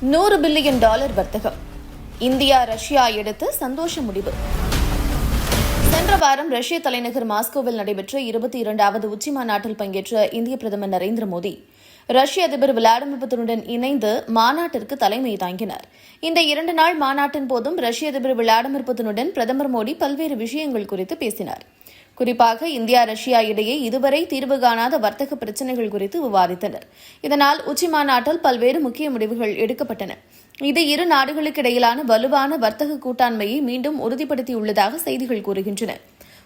நூறு billion dollar வர்த்தகம். India Russia எடுத்த சந்தோஷ முடிவு. சென்ற வாரம் ரஷ்ய தலைநகர் மாஸ்கோவில் நடைபெற்ற இருபத்தி இரண்டாவது உச்சி மாநாட்டில் பங்கேற்ற இந்திய பிரதமர் நரேந்திர மோடி ரஷ்ய அதிபர் விளாடிமிர் புதினுடன் இணைந்து மாநாட்டிற்கு தலைமை தாங்கினார். இந்த இரண்டு நாள் மாநாட்டின் போதும் ரஷ்ய அதிபர் விளாடிமிர் புதினுடன் பிரதமர் மோடி பல்வேறு விஷயங்கள் குறித்து பேசினார். குறிப்பாக இந்தியா ரஷ்யா இடையே இதுவரை தீர்வு காணாத வர்த்தக பிரச்சினைகள் குறித்து விவாதித்தனர். இதனால் உச்சி மாநாட்டில் பல்வேறு முக்கிய முடிவுகள் எடுக்கப்பட்டன. இது இரு நாடுகளுக்கிடையிலான வலுவான வர்த்தக கூட்டாண்மையை மீண்டும் உறுதிப்படுத்தியுள்ளதாக செய்திகள் கூறுகின்றன.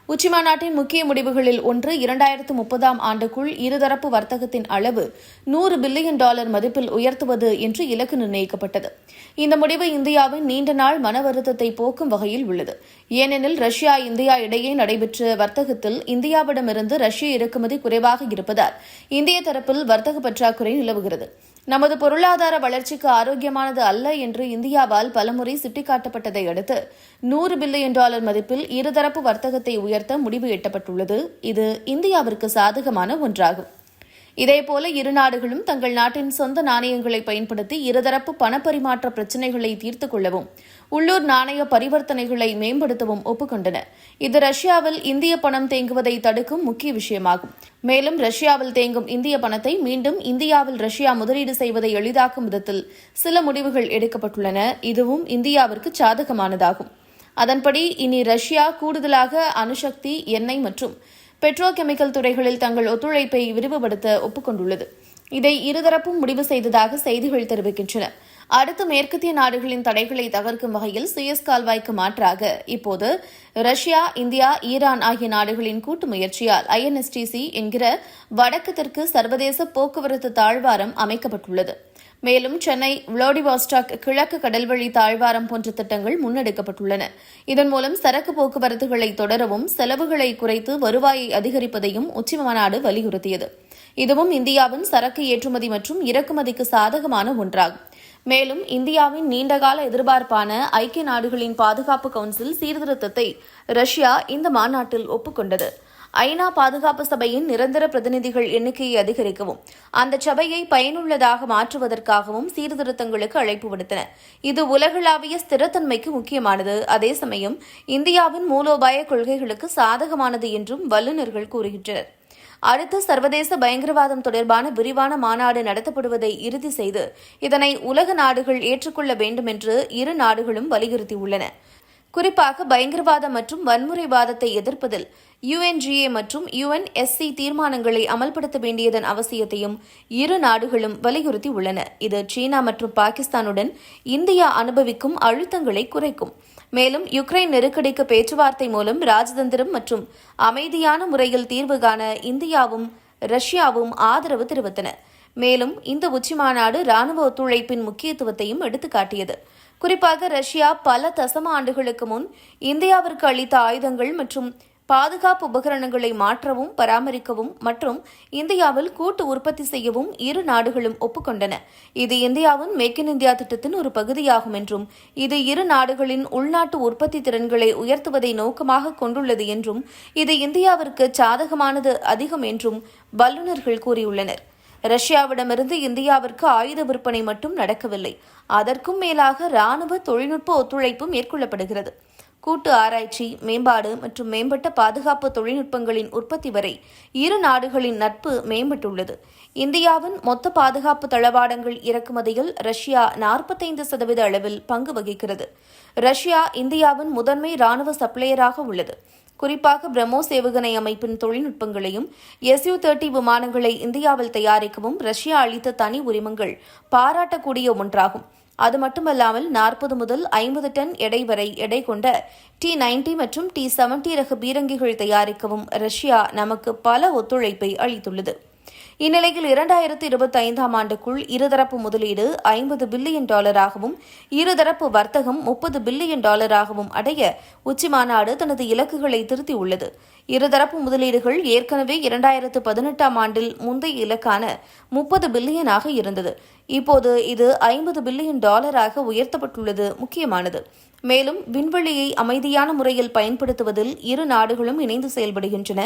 உச்சிமாநாட்டின் முக்கிய முடிவுகளில் ஒன்று இரண்டாயிரத்து முப்பதாம் ஆண்டுக்குள் இருதரப்பு வர்த்தகத்தின் அளவு நூறு பில்லியன் டாலர் மதிப்பில் உயர்த்துவது என்று இலக்கு நிர்ணயிக்கப்பட்டது. இந்த முடிவு இந்தியாவின் நீண்ட நாள் மன வருத்தத்தை போக்கும் வகையில் உள்ளது. ஏனெனில் ரஷ்யா இந்தியா இடையே நடைபெற்ற வர்த்தகத்தில் இந்தியாவிடமிருந்து ரஷ்ய இறக்குமதி குறைவாக இருப்பதால் இந்திய தரப்பில் வர்த்தக பற்றாக்குறை நிலவுகிறது. நமது பொருளாதார வளர்ச்சிக்கு ஆரோக்கியமானது அல்ல என்று இந்தியாவால் பலமுறை சுட்டிக்காட்டப்பட்டதை அடுத்து நூறு பில்லியன் டாலர் மதிப்பில் இருதரப்பு வர்த்தகத்தை உயர்த்த முடிவு எட்டப்பட்டுள்ளது. இது இந்தியாவிற்கு சாதகமான ஒன்றாகும். இதேபோல இரு நாடுகளும் தங்கள் நாட்டின் சொந்த நாணயங்களை பயன்படுத்தி இருதரப்பு பணப்பரிமாற்ற பிரச்சினைகளை தீர்த்துக் கொள்ளவும் உள்ளூர் நாணய பரிவர்த்தனைகளை மேம்படுத்தவும் ஒப்புக்கொண்டன. இது ரஷ்யாவில் இந்திய பணம் தேங்குவதை தடுக்கும் முக்கிய விஷயமாகும். மேலும் ரஷ்யாவில் தேங்கும் இந்திய பணத்தை மீண்டும் இந்தியாவில் ரஷ்யா முதலீடு செய்வதை எளிதாக்கும் விதத்தில் சில முடிவுகள் எடுக்கப்பட்டுள்ளன. இதுவும் இந்தியாவிற்கு சாதகமானதாகும். அதன்படி இனி ரஷ்யா கூடுதலாக அணுசக்தி எண்ணெய் மற்றும் பெட்ரோகெமிக்கல் துறைகளில் தங்கள் ஒத்துழைப்பை விரிவுபடுத்த ஒப்புக்கொண்டுள்ளது. இதை இருதரப்பும் முடிவு செய்ததாக செய்திகள் தெரிவிக்கின்றன. அடுத்து மேற்கத்திய நாடுகளின் தடைகளை தகர்க்கும் வகையில் சுயஸ் கால்வாய்க்கு மாற்றாக இப்போது ரஷ்யா இந்தியா ஈரான் ஆகிய நாடுகளின் கூட்டு முயற்சியால் ஐஎன்எஸ்டிசி என்கிற வடக்கு தெற்கு சர்வதேச போக்குவரத்து தாழ்வாரம் அமைக்கப்பட்டுள்ளது. மேலும் சென்னை விளாடிவாஸ்டாக் கிழக்கு கடல்வழி தாழ்வாரம் போன்ற திட்டங்கள் முன்னெடுக்கப்பட்டுள்ளன. இதன் மூலம் சரக்கு போக்குவரத்துகளை தொடரவும் செலவுகளை குறைத்து வருவாயை அதிகரிப்பதையும் உச்சிமாநாடு வலியுறுத்தியது. இதுவும் இந்தியாவின் சரக்கு ஏற்றுமதி மற்றும் இறக்குமதிக்கு சாதகமான ஒன்றாகும். மேலும் இந்தியாவின் நீண்டகால எதிர்பார்ப்பான ஐக்கிய நாடுகளின் பாதுகாப்பு கவுன்சில் சீர்திருத்தத்தை ரஷ்யா இந்த மாநாட்டில் ஒப்புக்கொண்டது. ஐநா பாதுகாப்பு சபையின் நிரந்தர பிரதிநிதிகள் எண்ணிக்கையை அதிகரிக்கவும் அந்த சபையை பயனுள்ளதாக மாற்றுவதற்காகவும் சீர்திருத்தங்களுக்கு அழைப்பு விடுத்தன. இது உலகளாவிய ஸ்திரத்தன்மைக்கு முக்கியமானது. அதே சமயம் இந்தியாவின் மூலோபாய கொள்கைகளுக்கு சாதகமானது என்றும் வல்லுநர்கள் கூறுகின்றனர். அடுத்து சர்வதேச பயங்கரவாதம் தொடர்பான விரிவான மாநாடு நடத்தப்படுவதை இறுதி செய்து இதனை உலக நாடுகள் ஏற்றுக்கொள்ள வேண்டும் என்று இரு நாடுகளும் வலியுறுத்தியுள்ளன. குறிப்பாக பயங்கரவாதம் மற்றும் வன்முறைவாதத்தை எதிர்ப்பதில் யுஎன்ஜிஏ மற்றும் யுஎன்எஸ்சி தீர்மானங்களை அமல்படுத்த வேண்டியதன் அவசியத்தையும் இரு நாடுகளும் வலியுறுத்தி உள்ளன இது சீனா மற்றும் பாகிஸ்தானுடன் இந்தியா அனுபவிக்கும் அழுத்தங்களை குறைக்கும். மேலும் யுக்ரைன் நெருக்கடிக்கு பேச்சுவார்த்தை மூலம் ராஜதந்திரம் மற்றும் அமைதியான முறையில் தீர்வு காண இந்தியாவும் ரஷ்யாவும் ஆதரவு தெரிவித்தன. மேலும் இந்த உச்சிமாநாடு ராணுவ ஒத்துழைப்பின் முக்கியத்துவத்தையும் எடுத்துக்காட்டியது. குறிப்பாக ரஷ்யா பல தசம ஆண்டுகளுக்கு முன் இந்தியாவிற்கு அளித்த ஆயுதங்கள் மற்றும் பாதுகாப்பு உபகரணங்களை மாற்றவும் பராமரிக்கவும் மற்றும் இந்தியாவில் கூட்டு உற்பத்தி செய்யவும் இரு நாடுகளும் ஒப்புக்கொண்டன. இது இந்தியாவின் மேக் இன் இந்தியா திட்டத்தின் ஒரு பகுதியாகும் என்றும் இது இரு நாடுகளின் உள்நாட்டு உற்பத்தி திறன்களை உயர்த்துவதை நோக்கமாக கொண்டுள்ளது என்றும் இது இந்தியாவிற்கு சாதகமானது அதிகம் என்றும் வல்லுநர்கள் கூறியுள்ளனர். ரஷ்யாவிடமிருந்து இந்தியாவிற்கு ஆயுத விற்பனை மட்டும் நடக்கவில்லை. அதற்கும் மேலாக ராணுவ தொழில்நுட்ப ஒத்துழைப்பு மேற்கொள்ளப்படுகிறது. கூட்டு ஆராய்ச்சி மேம்பாடு மற்றும் மேம்பட்ட பாதுகாப்பு தொழில்நுட்பங்களின் உற்பத்தி வரை இரு நாடுகளின் நட்பு மேம்பட்டுள்ளது. இந்தியாவின் மொத்த பாதுகாப்பு தளவாடங்கள் இறக்குமதியில் ரஷ்யா நாற்பத்தைந்து சதவீத அளவில் பங்கு வகிக்கிறது. ரஷ்யா இந்தியாவின் முதன்மை ராணுவ சப்ளையராக உள்ளது. குறிப்பாக பிரம்மோஸ் ஏவுகணை அமைப்பின் தொழில்நுட்பங்களையும் எஸ்யூ தேர்ட்டி விமானங்களை இந்தியாவில் தயாரிக்கவும் ரஷ்யா அளித்த தனி உரிமங்கள் பாராட்டக்கூடிய ஒன்றாகும். அது மட்டுமல்லாமல் நாற்பது முதல் ஐம்பது டன் எடை வரை எடை கொண்ட டி நைன்டி மற்றும் டி செவன்டி ரக பீரங்கிகள் தயாரிக்கவும் ரஷ்யா நமக்கு பல ஒத்துழைப்பை அளித்துள்ளது. இந்நிலையில் இரண்டாயிரத்தி இருபத்தி ஐந்தாம் ஆண்டுக்குள் இருதரப்பு முதலீடு ஐம்பது பில்லியன் டாலராகவும் இருதரப்பு வர்த்தகம் முப்பது பில்லியன் டாலராகவும் அடைய உச்சிமாநாடு தனது இலக்குகளை திருத்தியுள்ளது. இருதரப்பு முதலீடுகள் ஏற்கனவே இரண்டாயிரத்து பதினெட்டாம் ஆண்டில் முந்தைய இலக்கான முப்பது பில்லியனாக இருந்தது. இப்போது இது ஐம்பது பில்லியன் டாலராக உயர்த்தப்பட்டுள்ளது. முக்கியமானது மேலும் விண்வெளியை அமைதியான முறையில் பயன்படுத்துவதில் இரு நாடுகளும் இணைந்து செயல்படுகின்றன.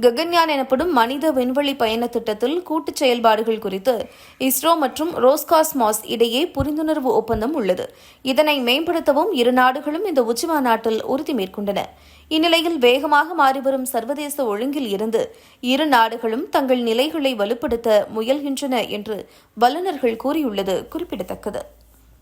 ககன்யான் எனப்படும் மனித விண்வெளி பயண திட்டத்தில் கூட்டுச் செயல்பாடுகள் குறித்து இஸ்ரோ மற்றும் ரோஸ்காஸ்மாஸ் இடையே புரிந்துணர்வு ஒப்பந்தம் உள்ளது. இதனை மேம்படுத்தவும் இரு நாடுகளும் இந்த உச்சிமாநாட்டில் உறுதி மேற்கொண்டன. இந்நிலையில் வேகமாக மாறிவரும் சர்வதேச ஒழுங்கில் இருந்து இரு நாடுகளும் தங்கள் நிலைகளை வலுப்படுத்த முயல்கின்றன என்று வல்லுநர்கள் கூறியுள்ளது குறிப்பிடத்தக்கது.